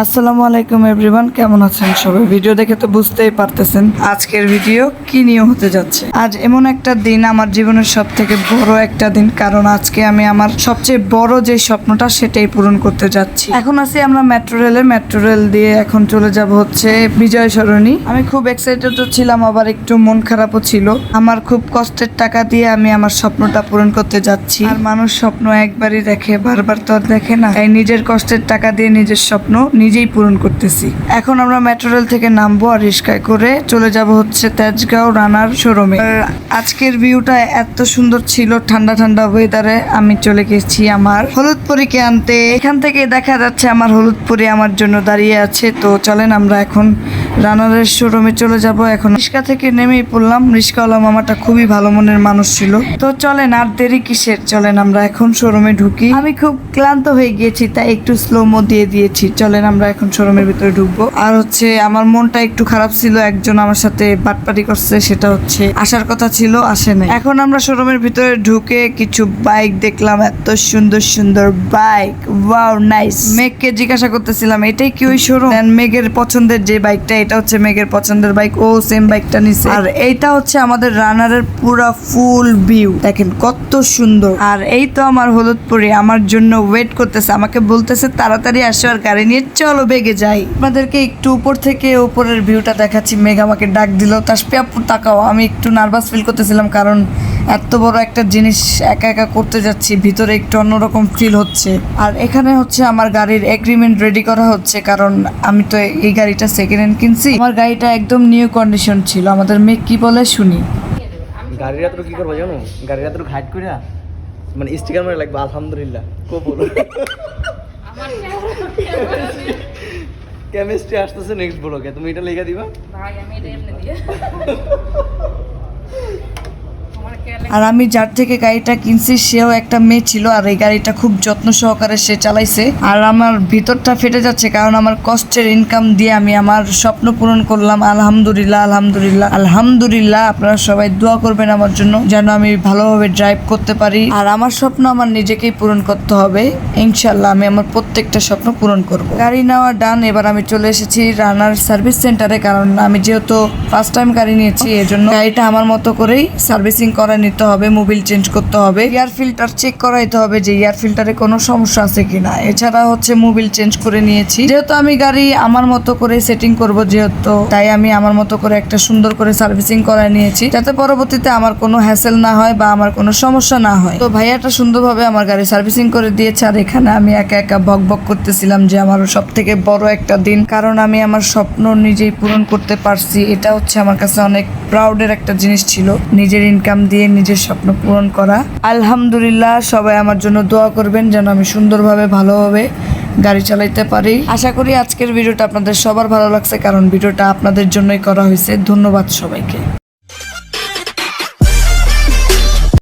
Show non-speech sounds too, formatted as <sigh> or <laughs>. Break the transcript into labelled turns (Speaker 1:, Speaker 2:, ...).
Speaker 1: আসসালামু আলাইকুম এভরিওয়ান, কেমন আছেন সবাই? ভিডিও দেখে তো বুঝতেই পারতেছেন আজকের ভিডিও কি নিয়ে হতে যাচ্ছে। আজ এমন একটা দিন, আমার জীবনের সব থেকে বড় একটা দিন, কারণ আজকে আমি আমার সবচেয়ে বড় যে স্বপ্নটা, সেটাই পূরণ করতে যাচ্ছি। এখন আছি আমরা মেট্রো রেলে, মেট্রো রেল দিয়ে এখন চলে যাব হচ্ছে বিজয় সরণি। আমি খুব এক্সাইটেড ছিলাম, আবার একটু মন খারাপও ছিল। আমার খুব কষ্টের টাকা দিয়ে আমি আমার স্বপ্নটা পূরণ করতে যাচ্ছি। আর মানুষ স্বপ্ন একবারই দেখে, বারবার তো দেখে না। তাই নিজের কষ্টের টাকা দিয়ে নিজের স্বপ্ন নিজেই পূরণ করতেছি। এখন আমরা মেট্রো রেল থেকে নামবো আর রিস্কায় করে চলে যাব হচ্ছে তেজগাঁও রানার শোরুমে আজকের ভিউটা এত সুন্দর ছিল, ঠান্ডা ঠান্ডা ওয়েদারে আমি চলে গেছি আমার হলুদ পরীকে আনতে। এখান থেকে দেখা যাচ্ছে আমার হলুদ পরী আমার জন্য দাঁড়িয়ে আছে। তো চলেন আমরা এখন রানারের শোরুমে চলে যাব এখন। রিস্কা থেকে নেমেই পড়লাম। রিস্কাওয়ালা মামাটা খুবই ভালো মনের মানুষ ছিল। তো চলেন, আর দেরি কিসের? চলেন, আমরা এখন শোরুমে ঢুকি। আমি খুব ক্লান্ত হয়ে গিয়েছি, তাই একটু স্লোমো দিয়ে দিয়েছি। চলেন, আমরা এখন শোরুমের ভিতরে ঢুকবো। আর হচ্ছে, আমার মনটা একটু খারাপ ছিল, একজন আমার সাথে বাটপাটি করছে, সেটা হচ্ছে, আসার কথা ছিল, আসে নাই। এখন আমরা শোরুমের ভিতরে ঢুকে কিছু বাইক দেখলাম, এত সুন্দর সুন্দর বাইক ওয়াও নাইস মেঘকে জিজ্ঞাসা করতেছিলাম, এটাই কি ওই শোরুম মেঘের পছন্দের যে বাইকটা এটা হচ্ছে মেঘের পছন্দের বাইক ও সেম বাইকটা নিছে। আর এইটা হচ্ছে আমাদের রানারের পুরা ফুল ভিউ দেখেন কত সুন্দর। আর এই তো আমার হলুদপুরি, আমার জন্য ওয়েট করতেছে। আমাকে বলতেছে তাড়াতাড়ি আসো আর গাড়ি নিয়ে চলো, বেগে যাই। আপনাদেরকে একটু উপর থেকে উপরের ভিউটা দেখাচ্ছি। মেঘ আমাকে ডাক দিল তাসপি তাকাও। আমি একটু নার্ভাস ফিল করতেছিলাম, কারণ এত বড় একটা জিনিস একা একা করতে যাচ্ছি ভিতরে একটু অন্যরকম ফিল হচ্ছে। আর এখানে হচ্ছে আমার গাড়ির এগ্রিমেন্ট রেডি করা হচ্ছে কারণ আমি তো এই গাড়িটা সেকেন্ড হ্যান্ড কিনছি। আমার গাড়িটা একদম নিউ কন্ডিশন ছিল আমাদের মেঘ কি বলে শুনি।
Speaker 2: গাড়ির রাত্র কি করব জানো? গাড়ির রাত্র ঘাট করে মানে স্টিকার মানে লাগবে আলহামদুলিল্লাহ কো বলো। কেমিস্ট্রি আসতেছে নেক্সট ব্লকে তুমি এটা লেখা দিবা।
Speaker 3: ভাই আমি এটা এমনি <laughs>
Speaker 1: আর আমি যার থেকে গাড়িটা কিনছি, সেও একটা মেয়ে ছিল আর এই গাড়িটা খুব যত্ন সহকারে সে চালাইছে। আর আমার ভিতরটা ফেটে যাচ্ছে কারণ আমার কষ্টের ইনকাম দিয়ে আমি আমার স্বপ্ন পূরণ করলাম। আলহামদুলিল্লাহ আলহামদুলিল্লাহ। আলহামদুলিল্লাহ, আপনারা সবাই দোয়া করবেন আমার জন্য যেন আমি ভালোভাবে ড্রাইভ করতে পারি। আর আমার স্বপ্ন আমার নিজেকেই পূরণ করতে হবে। ইনশাল্লাহ আমি আমার প্রত্যেকটা স্বপ্ন পূরণ করব। গাড়ি নেওয়া ডান এবার আমি চলে এসেছি রানার সার্ভিস সেন্টারে কারণ আমি যেহেতু ফার্স্ট টাইম গাড়ি নিয়েছি, এজন্য গাড়িটা আমার মতো করেই সার্ভিসিং করে নিতে হবে, মোবিল চেঞ্জ করতে হবে, এয়ার ফিল্টার চেক করাইতে হবে যে এয়ার ফিল্টারে কোনো সমস্যা আছে কিনা। এছাড়া হচ্ছে মোবিল চেঞ্জ করে নিয়েছি। যেহেতু আমি গাড়ি আমার মতো করে সেটিং করব যেহেতু, তাই আমি আমার মতো করে একটা সুন্দর করে সার্ভিসিং করাই নিয়েছি, যাতে পরবর্তীতে আমার কোনো হ্যাসেল না হয় বা আমার কোনো সমস্যা না হয়। তো ভাইয়াটা সুন্দরভাবে আমার গাড়ি সার্ভিসিং করে দিয়েছে আর এখানে আমি একা একা বক বক করতেছিলাম যে আমার সব থেকে বড় একটা দিন, কারণ আমি আমার স্বপ্ন নিজেই পূরণ করতে পারছি। এটা হচ্ছে আমার কাছে অনেক প্রাউডের একটা জিনিস ছিল। নিজের ইনকাম দিয়ে নিজের স্বপ্ন পূরণ করা। আলহামদুলিল্লাহ, সবাই আমার জন্য দোয়া করবেন যেন আমি সুন্দরভাবে ভালোভাবে গাড়ি চালাইতে পারি। আশা করি আজকের ভিডিওটা আপনাদের সবার ভালো লাগছে, কারণ ভিডিওটা আপনাদের জন্যই করা হয়েছে। ধন্যবাদ সবাইকে।